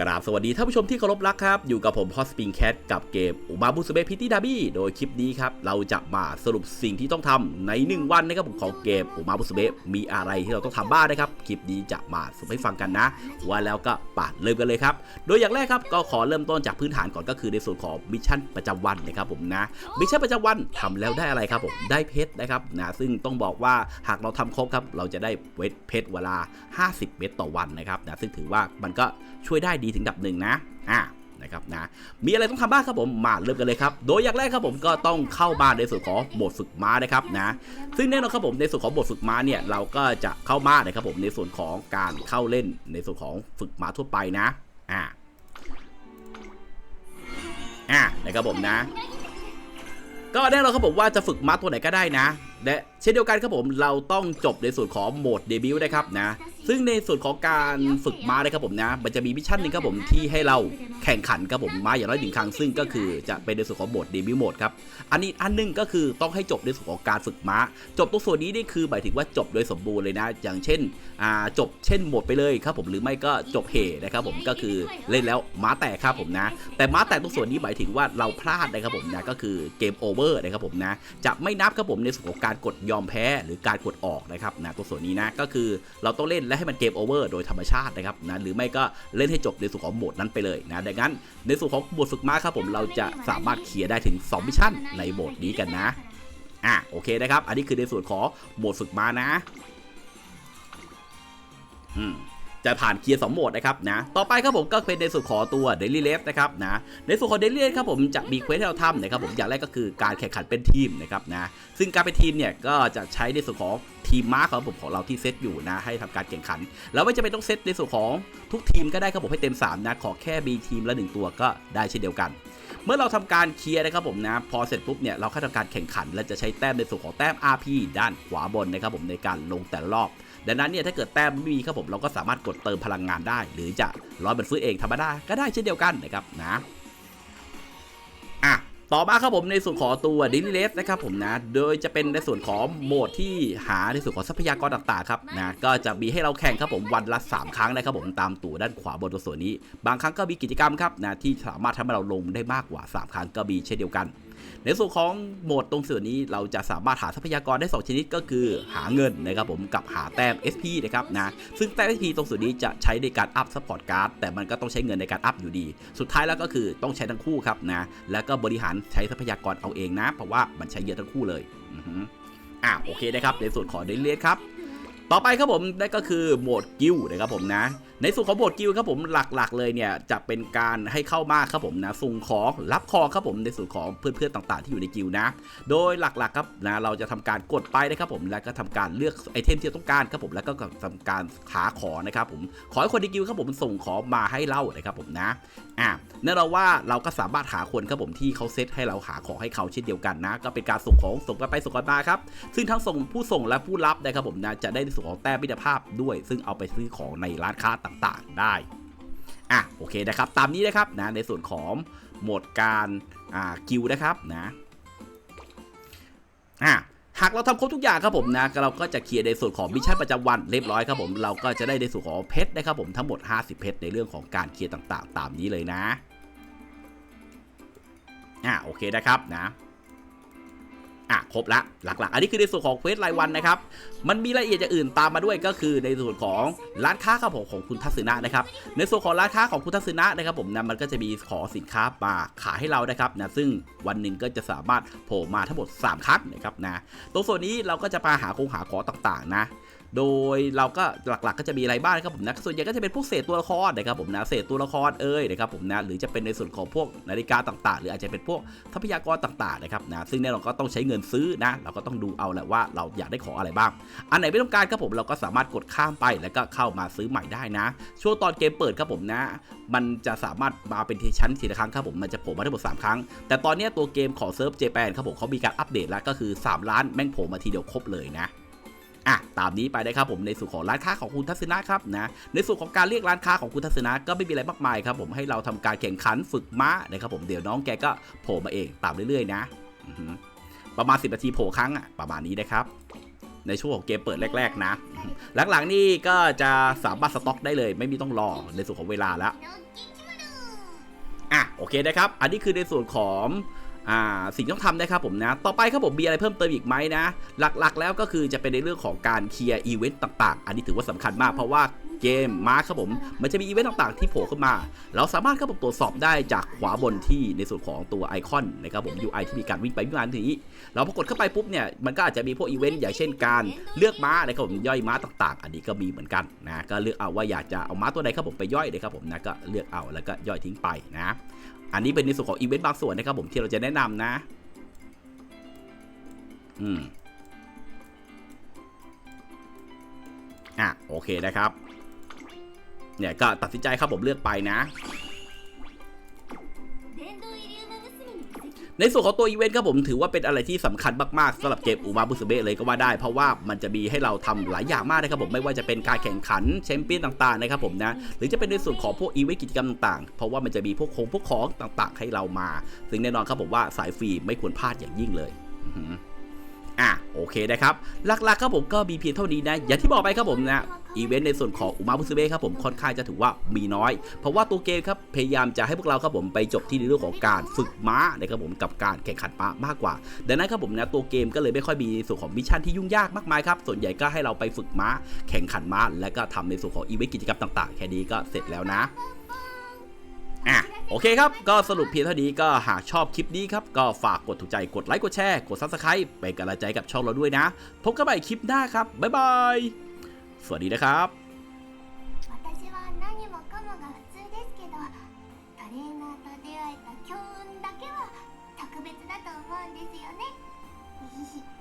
กราบสวัสดีท่านผู้ชมที่เคารพรักครับ อยู่กับผมฮอสปิงแคทกับเกมอุมาบุสเบพิตี้ดาบี้โดยคลิปนี้ครับ เราจะมาสรุปสิ่งที่ต้องทำใน 1 วันนะครับผมของเกมอุมาบุสเบมีอะไรที่เราต้องทำบ้างนะครับ คลิปนี้จะมาสรุปให้ฟังกันนะ ว่าแล้วก็ปาดเริ่มกันเลยครับ โดยอย่างแรกครับก็ขอเริ่มต้นจากพื้นฐานก่อนก็คือในส่วนของมิชชั่นประจำวันนะครับผมนะมิชชั่นประจำวันทำแล้วได้อะไรครับผมได้เพชรนะครับนะซึ่งต้องบอกว่าหากเราทำครบครับเราจะได้เวทเพชรเวลา 50 เม็ดต่อวันนะครับนะซึ่งถือว่ามันก็ช่วยได้ดีถึงดับหนึ่งนะอ่านะครับนะมีอะไรต้องทำบ้างครับผมมาเริ่มกันเลยครับโดยอย่างแรกครับผมก็ต้องเข้ามาในส่วนของโหมดฝึกม้านะครับนะซึ่งแน่นอนครับผมในส่วนของโหมดฝึกม้าเนี่ยเราก็จะเข้ามานะครับผมในส่วนของการเข้าเล่นในส่วนของฝึกม้าทั่วไปนะอ่าอ่านะครับผมนะ ก็แน่นอนครับผมว่าจะฝึกม้าตัวไหนก็ได้นะและเช่นเดียวกันครับผมเราต้องจบในส่วนของโหมดเดบิวต์นะครับนะ ซึ่งในส่วนของการฝึกม้านะครับผมนะ มันจะมีมิชชั่นหนึ่งครับผมที่ให้เราแข่งขันครับผมม้าอย่างน้อยหนึ่งครั้ง ซึ่งก็คือจะเป็นในส่วนของโหมดเดบิวต์โหมดครับ อันนี้อันหนึงก็คือต้องให้จบในส่วนของการฝึกม้า จบตรงส่วนนี้นี่คือหมายถึงว่าจบโดยสมบูรณ์เลยนะ อย่างเช่นอ่าจบเช่นโหมดไปเลยครับผมหรือไม่ก็จบเหนะครับผมก็คือเล่นแล้วม้าแตกครับผมนะ แต่ม้าแตกตรงส่วนนี้หมายถึงว่าเราพลาดนะครับผมนะก็คือเกมโอเวอร์นะครับผมนะจะไม่นับครับผมในส่วนของการกดยอมแพ้หรือการกดออกนะครับนะตัวส่วนนี้นะก็คือเราต้องเล่นและให้มันเกมโอเวอร์โดยธรรมชาตินะครับนะหรือไม่ก็เล่นให้จบในส่วนของโหมดนั้นไปเลยนะดังนั้น ในส่วนของบทฝึกม้าครับผมเราจะสามารถเคลียร์ได้ถึง2มิชชั่นในโหมดนี้กันนะอะโอเคนะครับ อันนี้คือในส่วนของโหมดฝึกม้านะอืม จะผ่านเคียร์สองโหมดนะครับนะต่อไปครับผมก็เป็นในส่วนของตัว Daily r a c e นะครับนะในส่วนของ Daily r a c e ครับผมจะมีเควสที่เราทำนะครับผมอย่างแรกก็คือการแข่งขันเป็นทีมนะครับนะซึ่งการเป็นทีมเนี่ยก็จะใช้ในส่วนของทีมม้าของผมของเราที่เซตอยู่นะให้ทำการแข่งขัน แล้วไม่จำเป็นต้องเซตในส่วนของทุกทีมก็ได้ครับผมให้เต็ม 3 นะ ขอแค่มีทีมละ 1 ตัวก็ได้เช่นเดียวกัน เมื่อเราทำการเคลียร์นะครับผมนะพอเสร็จปุ๊บเนี่ยเราค่อยทำการแข่งขัน และจะใช้แต้มในส่วนของแต้ม RP ด้านขวาบนนะครับผมในการลงแต่ละรอบดังนั้นเนี่ยถ้าเกิดแต้มไม่มีครับผมเราก็สามารถกดเติมพลังงานได้ หรือจะร้อยบันฟื้นเองธรรมดาก็ได้เช่นเดียวกันนะครับนะ ต่อมาครับผมในส่วนของตัวดิลิเลสนะครับผมนะ โดยจะเป็นในส่วนของโหมดที่หาในส่วนของทรัพยากรต่างๆครับนะก็จะมีให้เราแข่งครับผมวันละ 3 ครั้งนะครับผมตามตัวด้านขวาบนตัวส่วนนี้ บางครั้งก็มีกิจกรรมครับนะที่สามารถทำให้เราลงได้มากกว่า 3 ครั้งก็มีเช่นเดียวกัน ในส่วนของโหมดตรงส่วนนี้เราจะสามารถหาทรัพยากรได้ 2 ชนิดก็คือหาเงินนะครับผมกับหาแต้ม SP นะครับนะซึ่งแต้ม SP ตรงส่วนนี้จะใช้ในการอัพซัพพอร์ตการ์ดแต่มันก็ต้องใช้เงินในการอัพอยู่ดี สุดท้ายแล้วก็คือต้องใช้ทั้งคู่ครับนะแล้วก็บริหารใช้ทรัพยากรเอาเองนะ เพราะว่ามันใช้เยอะทั้งคู่เลยอือฮึอะโอเคนะครับในส่วนของเดลเลสครับต่อไปครับผมนั่นก็คือโหมดกิลด์นะครับผมนะในส่วนของโหมดกิลครับผมหลักๆ เลยเนี่ยจะเป็นการให้เข้ามาครับผมนะส่งของรับของครับผมในส่วนของเพื่อนๆต่างๆ ที่อยู่ในกิลนะ โดยหลักๆครับนะเราจะทำการกดไปนะครับผมแล้วก็ทำการเลือกไอเทมที่เราต้องการครับผมแล้วก็ทำการหาของนะครับผมขอให้คนในกิลครับผมส่งของมาให้เรานะครับผมนะอะแน่นอนว่าเราก็สามารถหาคนครับผมที่เขาเซตให้เราหาของให้เขาเช่นเดียวกันนะ ก็เป็นการส่งของส่งกันไปส่งกันมาครับซึ่งทั้งส่งผู้ส่งและผู้รับนะครับผมนะจะได้ในส่วนของแต้มมิตรภาพด้วย ซึ่งเอาไปซื้อของในร้านค้าต่างๆได้อะโอเคนะครับตามนี้นะครับนะในส่วนของโหมดการอ่ากิลด์นะครับนะอะหากเราทำครบทุกอย่างครับผมนะเราก็จะเคลียร์ในส่วนของมิชชั่นประจำวันเรียบร้อยครับผมเราก็จะได้ในส่วนของเพชรนะครับผมทั้งหมด 50 เพชรในเรื่องของการเคลียร์ต่างๆ ตามนี้เลยนะอะโอเคนะครับนะ อะครบละหลักๆ อันนี้คือในส่วนของเควสรายวันนะครับ มันมีรายละเอียดอย่างอื่นตามมาด้วยก็คือในส่วนของร้านค้าครับผมของคุณทัศนะนะครับ ในส่วนของร้านค้าของคุณทัศนะนะครับ ผมนะมันก็จะมีขอสินค้ามาขายให้เรานะครับนะซึ่งวันหนึ่งก็จะสามารถโผล่มาทั้งหมด 3 ครั้งนะครับนะตรงส่วนนี้เราก็จะมาหาคงหาของต่างๆนะ โดยเราก็หลักๆก็จะมีอะไรบ้างนะครับผมนะส่วนใหญ่ก็จะเป็นพวกเศษตัวละครนะครับผมนะเศษตัวละครเอ้ยนะครับผมนะหรือจะเป็นในส่วนของพวกนาฬิกาต่างๆ หรืออาจจะเป็นพวกทรัพยากรต่างๆนะครับนะซึ่งแน่นอนก็ต้องใช้เงินซื้อนะเราก็ต้องดูเอาแหละว่าเราอยากได้ของอะไรบ้าง อันไหนไม่ต้องการครับผมเราก็สามารถกดข้ามไปแล้วก็เข้ามาซื้อใหม่ได้นะ ช่วงตอนเกมเปิดครับผมนะ มันจะสามารถมาเป็นทีชั้นทีละครั้งครับผมมันจะโผล่มาทั้งหมด3ครั้ง แต่ตอนเนี้ยตัวเกมของเซิร์ฟเจแปนครับผมเขามีการอัปเดตแล้วก็คือ 3 ล้านแม่งโผล่มาทีเดียวครบเลยนะ อะตามนี้ไปนะครับผมในส่วนของร้านค้าของคุณทัศนะครับนะในส่วนของการเรียกร้านค้าของคุณทัศนะก็ไม่มีอะไรมากมายครับผมให้เราทำการแข่งขันฝึกม้านะครับผมเดี๋ยวน้องแกก็โผล่มาเองตามเรื่อยๆนะอือหือประมาณ 10นาทีโผล่ครั้งอะประมาณนี้นะครับในช่วงของเกมเปิดแรก ๆ นะ หลัง ๆ นี่ก็จะสามารถสต็อกได้เลย ไม่มีต้องรอในส่วนของเวลาแล้วอะโอเคนะครับ อันนี้คือในส่วนของ อ่าสิ่งที่ต้องทำนะครับผมนะ ต่อไปครับผมมีอะไรเพิ่มเติมอีกไหมนะ หลักๆ แล้วก็คือจะเป็นในเรื่องของการเคลียร์อีเวนต์ต่างๆ อันนี้ถือว่าสำคัญมากเพราะว่า เกมมาครับผม มันจะมีอีเวนต์ต่างๆที่โผล่ขึ้นมา เราสามารถครับผมตรวจสอบได้จากขวาบนที่ในส่วนของตัวไอคอนนะครับผม UI ที่มีการวิ่งไปวิ่งมาทีนี้ เราพอกดเข้าไปปุ๊บเนี่ย มันก็อาจจะมีพวกอีเวนต์อย่างเช่นการเลือกม้านะครับผมย่อยม้าต่างๆ อันนี้ก็มีเหมือนกันนะ ก็เลือกเอาว่าอยากจะเอาม้าตัวใดครับผมไปย่อยนะครับผมนะก็เลือกเอาแล้วก็ย่อยทิ้งไปนะ อันนี้เป็นในส่วนของอีเวนต์บางส่วนนะครับผมที่เราจะแนะนำนะ อืมอะโอเคนะครับ เนี่ยก็ตัดสินใจครับผมเลือกไปนะในส่วนของตัวอีเวนต์ครับผมถือว่าเป็นอะไรที่สำคัญมาก ๆสำหรับเกมอูมาบุสเบะเลยก็ว่าได้ เพราะว่ามันจะมีให้เราทำหลายอย่างมากนะครับผมไม่ว่าจะเป็นการแข่งขันแชมเปี้ยนต่างๆนะครับผมนะหรือจะเป็นในส่วนของพวกอีเวนต์กิจกรรมต่างๆ เพราะว่ามันจะมีพวกของพวกของต่างๆ ให้เรามา ซึ่งแน่นอนครับผมว่าสายฟรีไม่ควรพลาดอย่างยิ่งเลยอะโอเคนะครับหลักๆครับผมก็มีเพียงเท่านี้นะอย่างที่บอกไปครับผมนะ อีเวนต์ในส่วนของอุมาบุสเบะครับผมค่อนข้างจะถือว่ามีน้อย เพราะว่าตัวเกมครับพยายามจะให้พวกเราครับผมไปจบที่ในเรื่องของการฝึกม้านะครับผมกับการแข่งขันม้ามากกว่า ดังนั้นครับผมนะตัวเกมก็เลยไม่ค่อยมีส่วนของมิชชั่นที่ยุ่งยากมากมายครับส่วนใหญ่ก็ให้เราไปฝึกม้า แข่งขันม้า และก็ทำในส่วนของอีเวนต์กิจกรรมต่างๆ แค่นี้ก็เสร็จแล้วนะอะโอเคครับ ก็สรุปเพียงเท่านี้ก็หากชอบคลิปนี้ครับ ก็ฝากกดถูกใจกดไลค์กดแชร์กด Subscribe เป็นกำลังใจกับช่องเราด้วยนะ พบกันใหม่คลิปหน้าครับ บ๊ายบาย สวัสดีนะครับ私は何もかもが普通ですけどトレーナーと出会えた強運だけは特別だと思うんですよね。